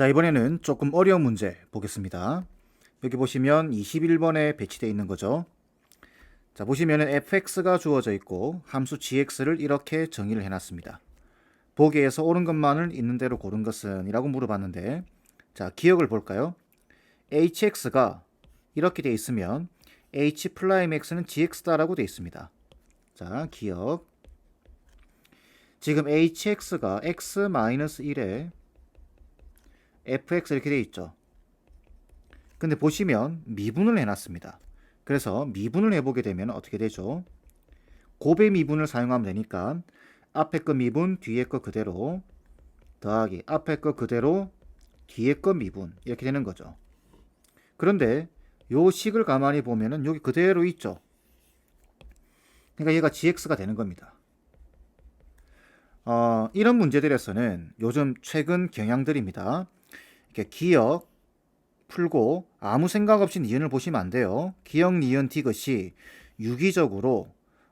자, 이번에는 조금 어려운 문제 보겠습니다. 여기 보시면 21번에 배치되어 있는 거죠. 자, 보시면은 fx가 주어져 있고 함수 gx를 이렇게 정의를 해놨습니다. 보기에서 옳은 것만을 있는 대로 고른 것은 이라고 물어봤는데 자, 기억을 볼까요? hx가 이렇게 돼 있으면 h 플라임 x는 gx다라고 돼 있습니다. 자, 기억. 지금 hx가 x-1에 fx 이렇게 돼 있죠. 근데 보시면 미분을 해놨습니다. 그래서 미분을 해보게 되면 어떻게 되죠? 곱의 미분을 사용하면 되니까 앞에 거 미분, 뒤에 거 그대로 더하기 앞에 거 그대로 뒤에 거 미분 이렇게 되는 거죠. 그런데 요 식을 가만히 보면은 여기 그대로 있죠. 그러니까 얘가 gx가 되는 겁니다. 어, 이런 문제들에서는 요즘 최근 경향들입니다. 이렇게 기억 풀고 아무 생각 없이 니은을 보시면 안 돼요. 기억, 니은, 디귿이 유기적으로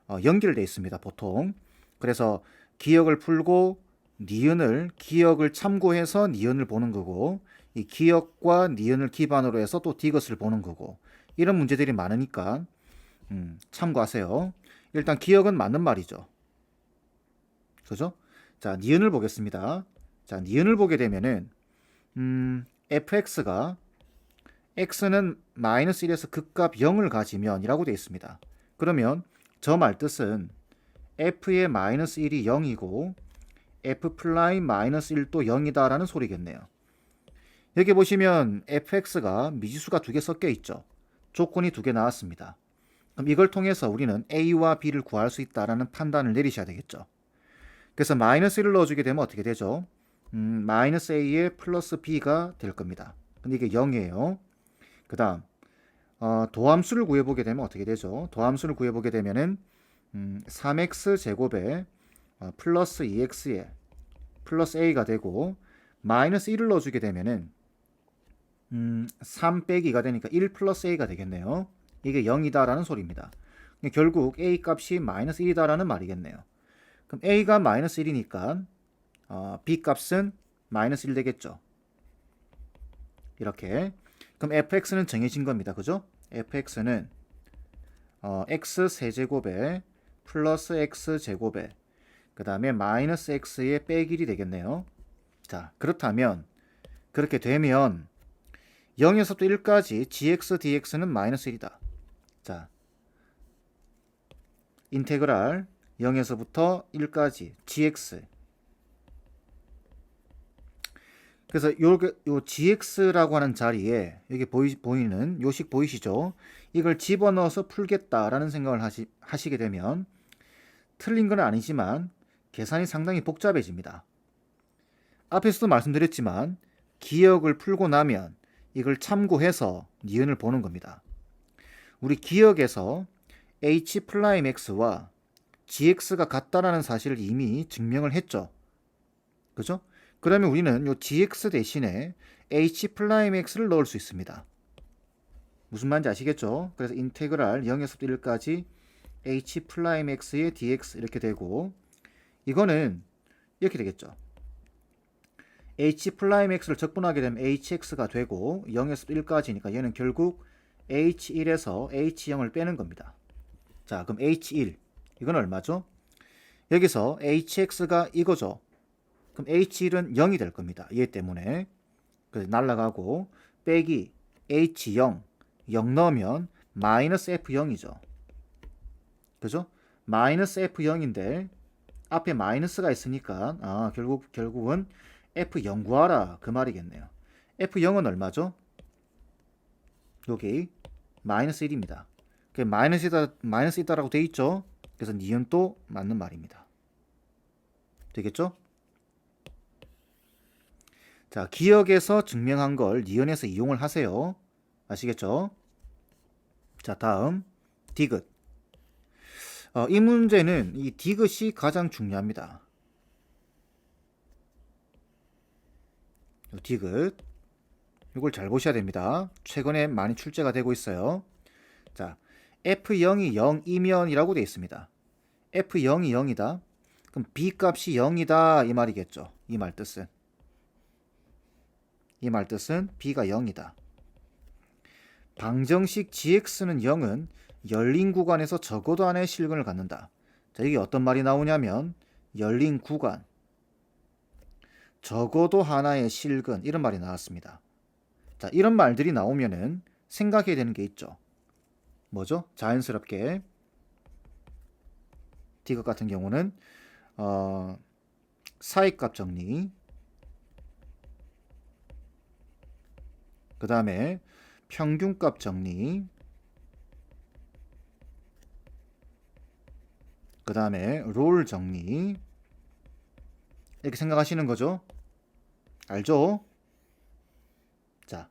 어, 연결되어 있습니다. 보통. 그래서 기억을 풀고 니은을 기억을 참고해서 니은을 보는 거고 이 기억과 니은을 기반으로 해서 또 디귿을 보는 거고 이런 문제들이 많으니까 음, 참고하세요. 일단 기억은 맞는 말이죠. 그죠? 자, 니은을 보겠습니다. 자, 니은을 보게 되면은 음, fx가 x는 마이너스 1에서 극값 0을 가지면 이라고 되어 있습니다. 그러면 저 말 뜻은 f의 마이너스 1이 0이고 f 플라임 마이너스 1도 0이다 라는 소리겠네요. 여기 보시면 fx가 미지수가 두 개 섞여 있죠. 조건이 두 개 나왔습니다. 그럼 이걸 통해서 우리는 a와 b를 구할 수 있다라는 판단을 내리셔야 되겠죠. 그래서 마이너스 1을 넣어주게 되면 어떻게 되죠? 음, 마이너스 a에 플러스 b가 될 겁니다. 근데 이게 0이에요. 그 다음 어, 도함수를 구해보게 되면 어떻게 되죠? 도함수를 구해보게 되면은 음, 3x 제곱에 어, 플러스 2x에 플러스 a가 되고 마이너스 1을 넣어주게 되면은 음, 3 빼기가 되니까 1 플러스 a가 되겠네요. 이게 0이다라는 소리입니다. 결국 a 값이 마이너스 1이다라는 말이겠네요. 그럼 a가 마이너스 1이니까 어, b 값은 마이너스 1 되겠죠. 이렇게 그럼 fx는 정해진 겁니다. 그죠? fx는 어, x 세제곱에 플러스 x 제곱에 그 다음에 마이너스 x의 빼기이 되겠네요. 자 그렇다면 그렇게 되면 0에서부터 1까지 gx dx는 마이너스 1이다. 자 인테그랄 0에서부터 1까지 gx 그래서 요, 요 gx라고 하는 자리에 여기 보이, 보이는 요식 보이시죠? 이걸 집어넣어서 풀겠다라는 생각을 하시, 하시게 되면 틀린 건 아니지만 계산이 상당히 복잡해집니다. 앞에서도 말씀드렸지만 기억을 풀고 나면 이걸 참고해서 니은을 보는 겁니다. 우리 기억에서 h 플라임 x와 gx가 같다라는 사실을 이미 증명을 했죠. 그죠? 그러면 우리는 이 gx 대신에 h 플라임 x를 넣을 수 있습니다. 무슨 말인지 아시겠죠? 그래서 인테그랄 0에서 1까지 h 플라임 x의 dx 이렇게 되고 이거는 이렇게 되겠죠. h 플라임 x를 적분하게 되면 hx가 되고 0에서 1까지니까 얘는 결국 h1에서 h0을 빼는 겁니다. 자, 그럼 h1 이건 얼마죠? 여기서 hx가 이거죠. 그럼 H1은 0이 될 겁니다. 얘 때문에. 그래서 날라가고 빼기 H0 0 넣으면 마이너스 F0이죠. 그죠? 마이너스 F0인데 앞에 마이너스가 있으니까 아 결국 결국은 F0 구하라 그 말이겠네요. F0은 얼마죠? 여기 마이너스 1입니다. 마이너스이다 마이너스 있다라고 돼 있죠. 그래서 니은 또 맞는 말입니다. 되겠죠? 자, 기억에서 증명한 걸 니은에서 이용을 하세요. 아시겠죠? 자, 다음 디귿. 어, 이 문제는 이 디귿이 가장 중요합니다. 디귿. 이걸 잘 보셔야 됩니다. 최근에 많이 출제가 되고 있어요. 자, F0이 0이면이라고 되어 있습니다. F0이 0이다. 그럼 B 값이 0이다 이 말이겠죠. 이 말 뜻은. 이 말 뜻은 b가 0이다. 방정식 gx는 0은 열린 구간에서 적어도 하나의 실근을 갖는다. 자, 이게 어떤 말이 나오냐면 열린 구간 적어도 하나의 실근 이런 말이 나왔습니다. 자, 이런 말들이 나오면은 생각해야 되는 게 있죠. 뭐죠? 자연스럽게 D것 같은 경우는 어, 사익값 정리 그 다음에 평균값 정리. 그 다음에 롤 정리. 이렇게 생각하시는 거죠? 알죠? 자,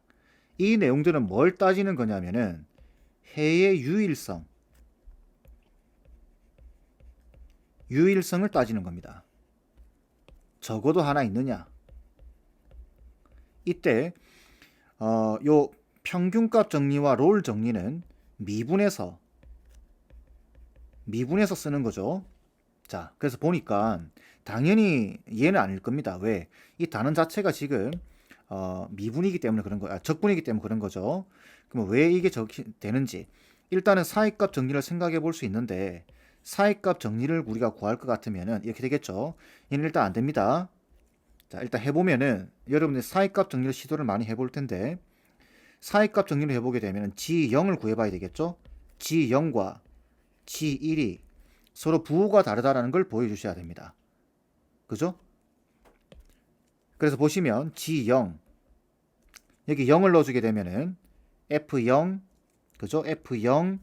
이 내용들은 뭘 따지는 거냐면은 해의 유일성. 유일성을 따지는 겁니다. 적어도 하나 있느냐? 이때 어, 요 평균값 정리와 롤 정리는 미분해서 미분해서 쓰는 거죠. 자, 그래서 보니까 당연히 얘는 아닐 겁니다. 왜? 이 단원 자체가 지금 어, 미분이기 때문에 그런 거, 아, 적분이기 때문에 그런 거죠. 그럼 왜 이게 적이 되는지 일단은 사익값 정리를 생각해 볼 수 있는데 사익값 정리를 우리가 구할 것 같으면은 이렇게 되겠죠. 얘는 일단 안 됩니다. 자, 일단 해보면은 여러분들 사익값 정리를 시도를 많이 해볼 텐데 사익값 정리를 해보게 되면 G0을 구해봐야 되겠죠. G0과 G1이 서로 부호가 다르다라는 걸 보여주셔야 됩니다. 그죠? 그래서 보시면 G0 여기 0을 넣어주게 되면은 F0 그죠? F0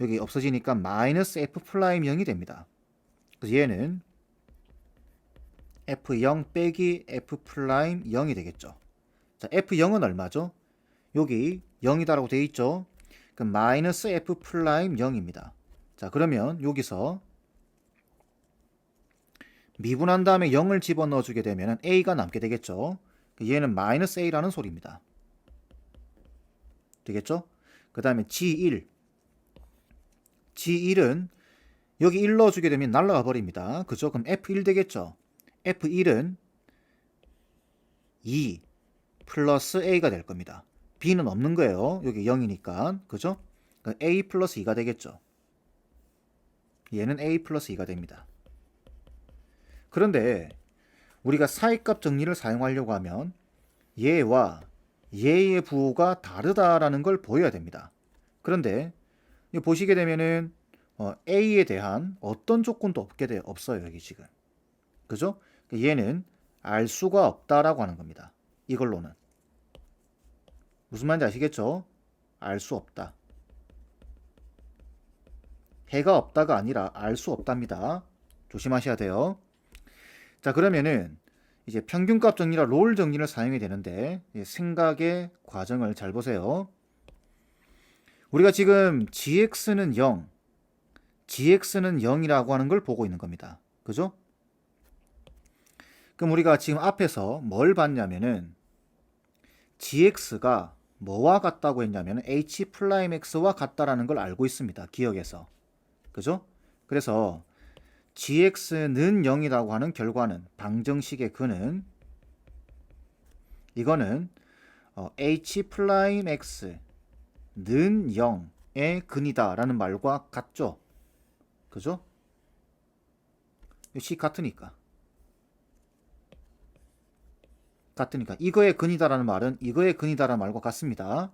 여기 없어지니까 마이너스 F 플라임 0이 됩니다. 그래서 얘는 F0 빼기 F 플라임 0이 되겠죠. 자, F0은 얼마죠? 여기 0이다라고 되어 있죠. 그럼 마이너스 F 플라임 0입니다. 자, 그러면 여기서 미분한 다음에 0을 집어넣어 주게 되면 A가 남게 되겠죠. 얘는 마이너스 A라는 소리입니다. 되겠죠? 그 다음에 G1 G1은 여기 1 넣어주게 되면 날라가 버립니다. 그죠? 그럼 F1 되겠죠? F1은 2 플러스 A가 될 겁니다. B는 없는 거예요. 여기 0이니까. 그죠? 그러니까 A 플러스 2가 되겠죠. 얘는 A 플러스 2가 됩니다. 그런데 우리가 사익값 정리를 사용하려고 하면 얘와 얘의 부호가 다르다라는 걸 보여야 됩니다. 그런데 보시게 되면은 어, A에 대한 어떤 조건도 없게 돼 없어요 여기 지금 그죠? 얘는 알 수가 없다라고 하는 겁니다. 이걸로는 무슨 말인지 아시겠죠? 알 수 없다. 해가 없다가 아니라 알 수 없답니다. 조심하셔야 돼요. 자, 그러면은 이제 평균값 정리라 롤 정리를 사용이 되는데 생각의 과정을 잘 보세요. 우리가 지금 gx는 0, gx는 0이라고 하는 걸 보고 있는 겁니다. 그죠? 그럼 우리가 지금 앞에서 뭘 봤냐면은 gx가 뭐와 같다고 했냐면 h 플라임 x와 같다라는 걸 알고 있습니다. 기억에서. 그죠? 그래서 gx는 0이라고 하는 결과는 방정식의 근은 이거는 어, h 플라임 x는 0의 근이다라는 말과 같죠? 그죠? 식 같으니까. 같으니까 이거의 근이다라는 말은 이거의 근이다라는 말과 같습니다.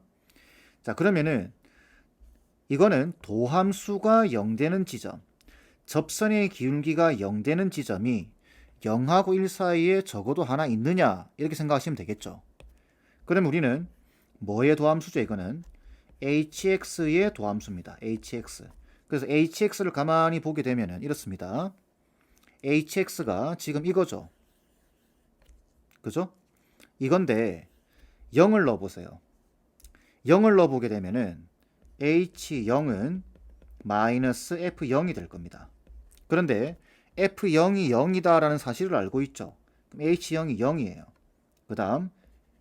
자 그러면은 이거는 도함수가 0되는 지점 접선의 기울기가 0되는 지점이 0하고 1 사이에 적어도 하나 있느냐 이렇게 생각하시면 되겠죠. 그럼 우리는 뭐의 도함수죠 이거는 hx의 도함수입니다. hx 그래서 hx를 가만히 보게 되면 이렇습니다. hx가 지금 이거죠. 그죠? 이건데 0을 넣어보세요. 0을 넣어보게 되면은 H0은 마이너스 F0이 될 겁니다. 그런데 F0이 0이다라는 사실을 알고 있죠. 그럼 H0이 0이에요. 그 다음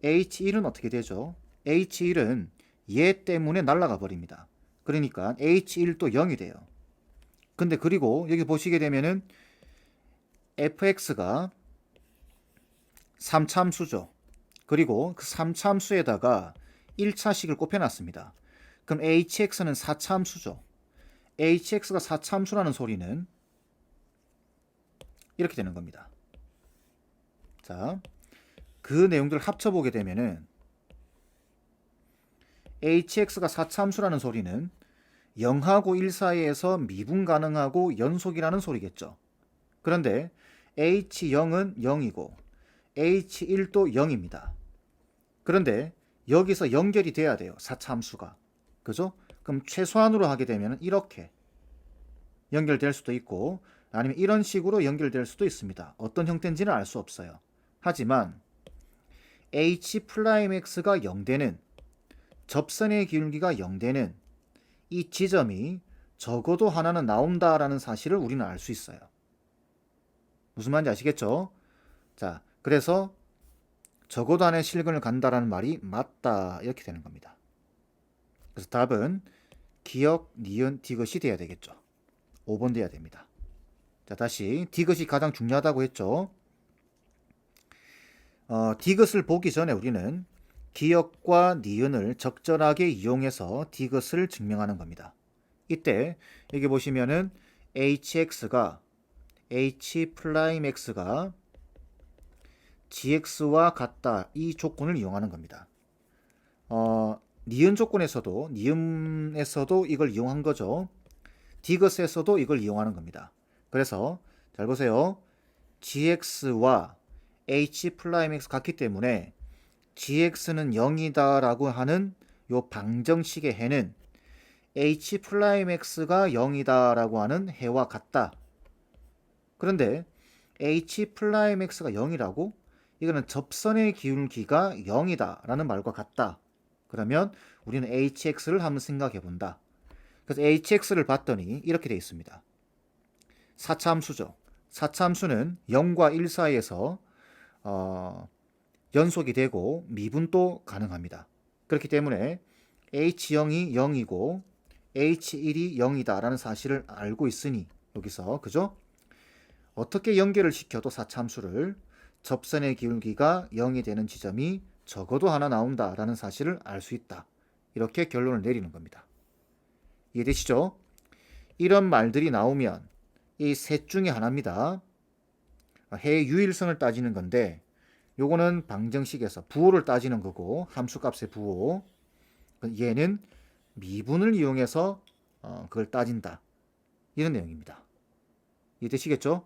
H1은 어떻게 되죠? H1은 얘 때문에 날아가 버립니다. 그러니까 H1도 0이 돼요. 근데 그리고 여기 보시게 되면은 fx가 3참수죠. 그리고 그 3차 함수에다가 1차식을 곱해놨습니다. 그럼 hx는 4차 함수죠. hx가 4차 함수라는 소리는 이렇게 되는 겁니다. 자, 그 내용들을 합쳐보게 되면은 hx가 4차 함수라는 소리는 0하고 1 사이에서 미분 가능하고 연속이라는 소리겠죠. 그런데 h0은 0이고 h1도 0입니다. 그런데 여기서 연결이 돼야 돼요. 4차 함수가. 그죠? 그럼 최소한으로 하게 되면 이렇게 연결될 수도 있고 아니면 이런 식으로 연결될 수도 있습니다. 어떤 형태인지는 알 수 없어요. 하지만 h x가 0되는 접선의 기울기가 0되는 이 지점이 적어도 하나는 나온다라는 사실을 우리는 알 수 있어요. 무슨 말인지 아시겠죠? 자, 그래서 적어도 하나의 실근을 간다라는 말이 맞다 이렇게 되는 겁니다. 그래서 답은 기억, 니은, 디귿이 돼야 되겠죠. 5번 돼야 됩니다. 자, 다시 디귿이 가장 중요하다고 했죠. 어, 디귿을 보기 전에 우리는 기억과 니은을 적절하게 이용해서 디귿을 증명하는 겁니다. 이때 여기 보시면은 hx가 h 프라임 x가 gx와 같다 이 조건을 이용하는 겁니다. 어, 니은 조건에서도 니은에서도 이걸 이용한 거죠. 디귿에서도 이걸 이용하는 겁니다. 그래서 잘 보세요. gx와 h x 같기 때문에 gx는 0이다라고 하는 요 방정식의 해는 h x가 0이다라고 하는 해와 같다. 그런데 h x가 0이라고 이거는 접선의 기울기가 0이다 라는 말과 같다. 그러면 우리는 hx를 한번 생각해 본다. 그래서 hx를 봤더니 이렇게 되어 있습니다. 4차 함수죠. 4차 함수는 0과 1 사이에서 어, 연속이 되고 미분도 가능합니다. 그렇기 때문에 h0이 0이고 h1이 0이다라는 사실을 알고 있으니 여기서 그죠? 어떻게 연결을 시켜도 4차 함수를 접선의 기울기가 0이 되는 지점이 적어도 하나 나온다라는 사실을 알 수 있다. 이렇게 결론을 내리는 겁니다. 이해되시죠? 이런 말들이 나오면 이 셋 중에 하나입니다. 해 유일성을 따지는 건데 요거는 방정식에서 부호를 따지는 거고 함수값의 부호 얘는 미분을 이용해서 어, 그걸 따진다 이런 내용입니다. 이해되시겠죠?